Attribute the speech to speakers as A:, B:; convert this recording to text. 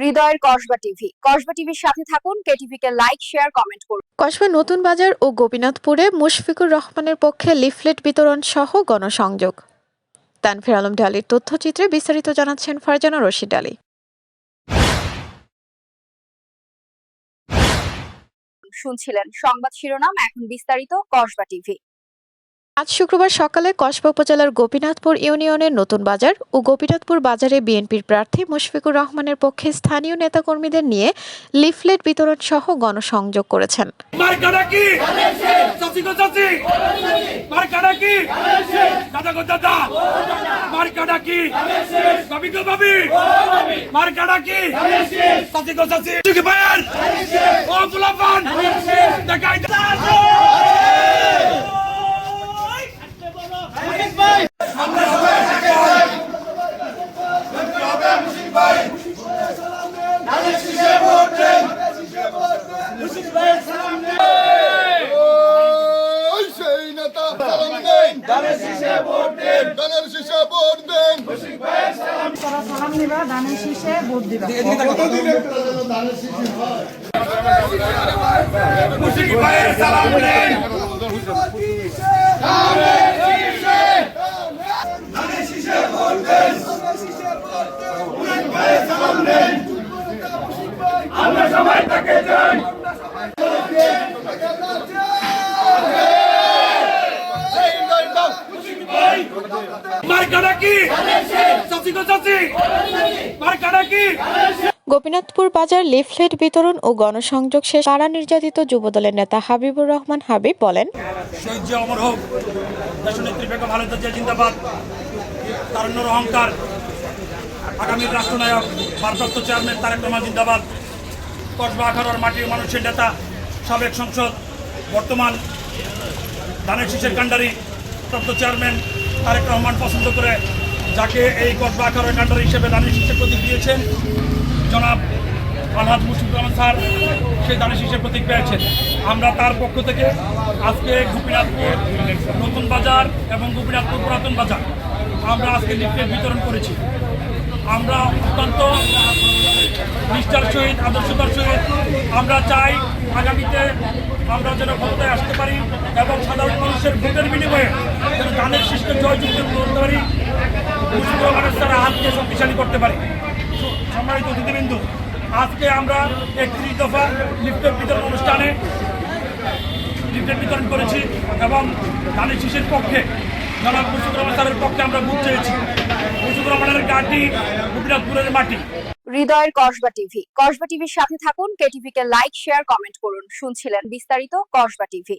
A: হৃদয়ের কসবা টিভি। কসবা টিভির সাথে থাকুন কেটিভি কে লাইক শেয়ার কমেন্ট করুন।
B: কসবা নতুন বাজার ও গোপীনাথপুরে মুশফিকুর রহমানের পক্ষে লিফলেট বিতরণ সহ গণসংযোগ। তানফির আলম ডালির তথ্যচিত্রে বিস্তারিত জানাচ্ছেন ফারজানা রশিদ আলী।
A: শুনছিলেন সংবাদ শিরোনাম এখন বিস্তারিত কসবা টিভি।
B: আজ শুক্রবার সকালে কসবা উপজেলার গোপীনাথপুর ইউনিয়নের নতুন বাজার ও গোপীনাথপুর বাজারে বিএনপির প্রার্থী মুশফিকুর রহমানের পক্ষে স্থানীয় নেতাকর্মীদের নিয়ে লিফলেট বিতরণ সহ গণসংযোগ করেছেন।
C: দেন ধানের শীষে ভোট দেন। ধানের শীষে ভোট দেন।
D: তারা সালাম নিবা ধানের শীষে ভোট দিবা।
B: গোপীনাথপুর বাজার লিফলেট বিতরণ ও গণসংযোগ শেষ। কারা নির্যাতিত যুবদলের নেতা হাবিবুর রহমান হাবিব বলেন
E: অহংকার আগামীর রাষ্ট্রনায়ক, ভারপ্রাপ্ত চেয়ারম্যান তারেক রহমান জিন্দাবাদ, কসবা আঠারোর মাটির মানুষের নেতা, সাবেক সংসদ, বর্তমান ধানের শীষের কাণ্ডারি, প্রাপ্ত চেয়ারম্যান তারেক রহমান পছন্দ করে যাকে এই আঠারোর কাণ্ডারি হিসেবে ধানের হিসেবে প্রতীক দিয়েছেন। জনাব আলহাদ মুশফিকুর রহমান স্যার, সেই দানের শীষের প্রতীক পেয়েছেন। আমরা তার পক্ষ থেকে আজকে গোপীনাথপুর নতুন বাজার এবং গোপীনাথপুর পুরাতন বাজার আমরা আজকে লিফলেট বিতরণ করেছি। আমরা অত্যন্ত নিষ্ঠার সহিত, আদর্শতার সহিত আমরা চাই আগামীতে আমরা যেন ক্ষমতায় আসতে পারি এবং সাধারণ মানুষের ভোটের বিনিময়ে যেন ধানের শীষকে জয়যুক্ত করতে পারি রহমানের স্যার হাতকে শক্তিশালী করতে পারি। সম্মানিত অতিথিবৃন্দু, আজকে আমরা একত্রিশ দফা লিফটের বিতরণ অনুষ্ঠানে লিফটের বিতরণ করেছি এবং ধানের শীষের পক্ষে, জনাব রহমান পক্ষে আমরা বুক চেয়েছি। মুশফিকুর রহমানের গাটি মাটি।
A: হৃদয়ের কসবা টিভি। কসবা টিভির সাথে থাকুন কেটিভি কে লাইক, শেয়ার, কমেন্ট করুন। শুনছিলেন বিস্তারিত কসবা টিভি।